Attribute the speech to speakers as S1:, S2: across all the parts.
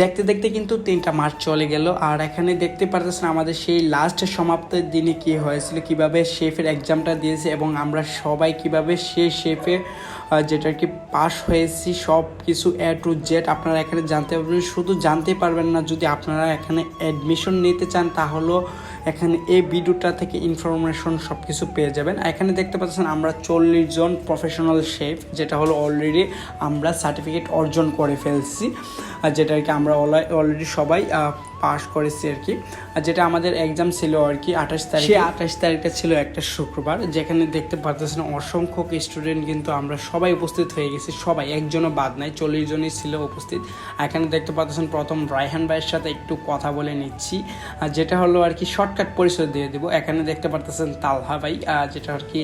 S1: দেখতে দেখতে কিন্তু তিনটা মাস চলে গেল। আর এখানে দেখতে পারতেছেন আমাদের সেই লাস্ট সমাপ্তের দিনে কি হয়েছিল, কীভাবে শেফের এক্সামটা দিয়েছে এবং আমরা সবাই কীভাবে সে শেফে যেটা কি পাস হয়েছি সব কিছু এ টু জেড আপনারা এখানে জানতে পারবেন। শুধু জানতে পারবেন না, যদি আপনারা এখানে অ্যাডমিশন নিতে চান, তাহলেও এখানে এই ভিডিওটা থেকে ইনফরমেশন সব কিছু পেয়ে যাবেন। এখানে দেখতে পাচ্ছেন আমরা চল্লিশ জন প্রফেশনাল শেফ যেটা হলো অলরেডি আমরা সার্টিফিকেট অর্জন করে ফেলছি। আর যেটা আর কি আমরা অলরেডি সবাই পাস করেছি আর কি। আর যেটা আমাদের এক্সাম ছিল আর কি আঠাশ তারিখ। সেই আঠাশ তারিখটা ছিল একটা শুক্রবার যেখানে দেখতে পারতেছেন অসংখ্য স্টুডেন্ট কিন্তু আমরা সবাই উপস্থিত হয়ে গেছি সবাই একজনও বাদ নাই চল্লিশ জনই ছিল উপস্থিত। এখানে দেখতে পাচ্ছেন প্রথম রায়হান ভাইয়ের সাথে একটু কথা বলে নিচ্ছি। আর যেটা হলো আর কি শর্টকাট পরিচয় দিয়ে দেবো। এখানে দেখতে পারতেছেন তালহা ভাই যেটা আর কি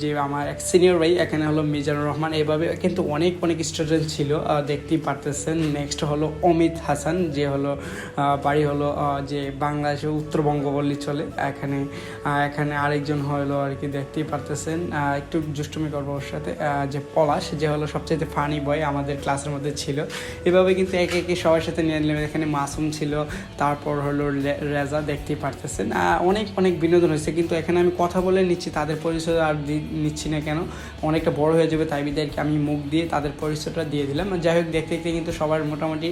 S1: যে আমার এক সিনিয়র ভাই এখানে হলো মিজানুর রহমান। এভাবে কিন্তু অনেক অনেক স্টুডেন্ট ছিল দেখতেই পারতেছেন। নেক্সট হলো অমিত হাসান যে হলো বাড়ি হলো যে বাংলাদেশে উত্তরবঙ্গ বললেই চলে, এখানে এখানে আরেকজন হলো আর কি দেখতেই পারতেছেন। একটু দুষ্টুমি করব সাথে। যে পলাশ, যে হলো সবচেয়ে ফানি বয় আমাদের ক্লাসের মধ্যে ছিল। এভাবে কিন্তু একে একে সবার সাথে নিয়ে নিলাম। এখানে মাসুম ছিল, তারপর হলো রেজা দেখতেই পারতেছেন। অনেক অনেক বিনোদন হয়েছে, কিন্তু এখানে আমি কথা বলে নিচ্ছি, তাদের পরিচয় আর নিচ্ছি না কেন? অনেকটা বড় হয়ে যাবে তাই বিদায়কে আমি মুখ দিয়ে তাদের পরিচয়টা দিয়ে দিলাম। যাই হোক, দেখতে দেখতে কিন্তু সবার মোটামুটি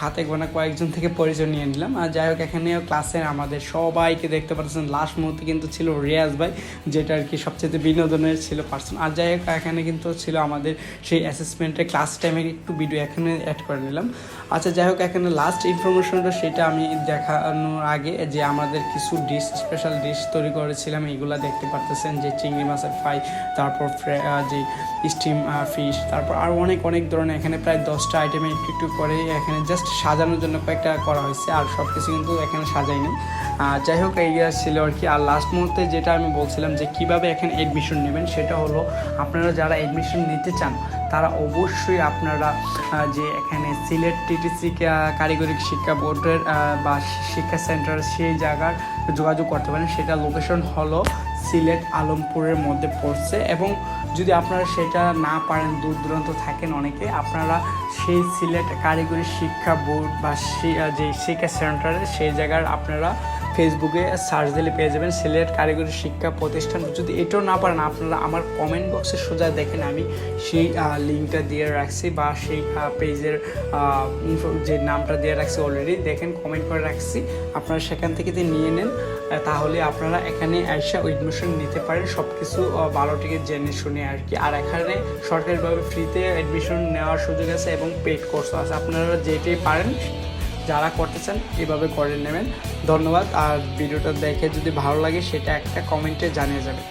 S1: হাতে গোনা কয়েকজন থেকে পরিচয় নিয়ে নিলাম। আর যাই হোক, এখানেও ক্লাসে আমাদের সবাইকে দেখতে পাচ্ছেন লাস্ট মুহূর্তে কিন্তু ছিল রিয়াজ ভাই, যেটা আর কি সবচেয়ে বিনোদনের ছিল পার্সন আর যাই হোক, এখানে কিন্তু ছিল আমাদের সেই অ্যাসেসমেন্টের ক্লাস টাইমে একটু ভিডিও এখানে অ্যাড করে নিলাম। আচ্ছা যাই হোক, এখানে লাস্ট ইনফরমেশনটা সেটা আমি দেখানোর আগে যে আমাদের কিছু ডিশ স্পেশাল ডিশ তৈরি করেছিলাম এইগুলা দেখতে পারতেছেন। যে চিংড়ি মাছের ফ্রাই তারপর যে স্টিম ফিশ তারপর আরও অনেক অনেক ধরনের। এখানে প্রায় দশটা আইটেমে একটু একটু করে এখানে জাস্ট সাজানোর জন্য কয়েকটা করা হয়েছে আর সব কিছু কিন্তু এখানে সাজাইনি যাই হোক, এই ছিল আর কি। আর লাস্ট মুহূর্তে যেটা আমি বলছিলাম যে কীভাবে এখানে এডমিশন নেবেন, সেটা হলো আপনারা যারা এডমিশন নিতে চান, তারা অবশ্যই আপনারা যে এখানে সিলেট টিটিসি কারিগরি শিক্ষা বোর্ডের বা শিক্ষা সেন্টার সেই জায়গার যোগাযোগ করতে পারেন। সেটা লোকেশন হলো সিলেট আলমপুরের মধ্যে পড়ছে এবং যদি আপনারা সেটা না পারেন, দূর দূরান্ত থাকেন অনেকে, আপনারা সেই সিলেট কারিগরি শিক্ষা বোর্ড বা যে শিক্ষা সেন্টারে, সেই জায়গার আপনারা ফেসবুকে সার্চ দিলে পেয়ে যাবেন সিলেট কারিগরি শিক্ষা প্রতিষ্ঠান। যদি এটাও না পারেন, আপনারা আমার কমেন্ট বক্সে সোজা দেখেন, আমি সেই লিঙ্কটা দিয়ে রাখছি বা সেই পেজের যে নামটা দিয়ে রাখছি অলরেডি দেখেন কমেন্ট করে রাখছি। আপনারা সেখান থেকে নিয়ে নেন তাহলে আপনারা এখানে এসে এডমিশন নিতে পারেন সব কিছু ভালো থেকে জেনে শুনে আর কি। আর এখানে সরকারিভাবে ফ্রিতে অ্যাডমিশন নেওয়ার সুযোগ আছে এবং পেড কোর্সও আছে। আপনারা যেটাই পারেন, যারা করতে চান, এভাবে করে নেবেন। ধন্যবাদ। আর ভিডিওটা দেখে যদি ভালো লাগে, সেটা একটা কমেন্টে জানিয়ে যাবে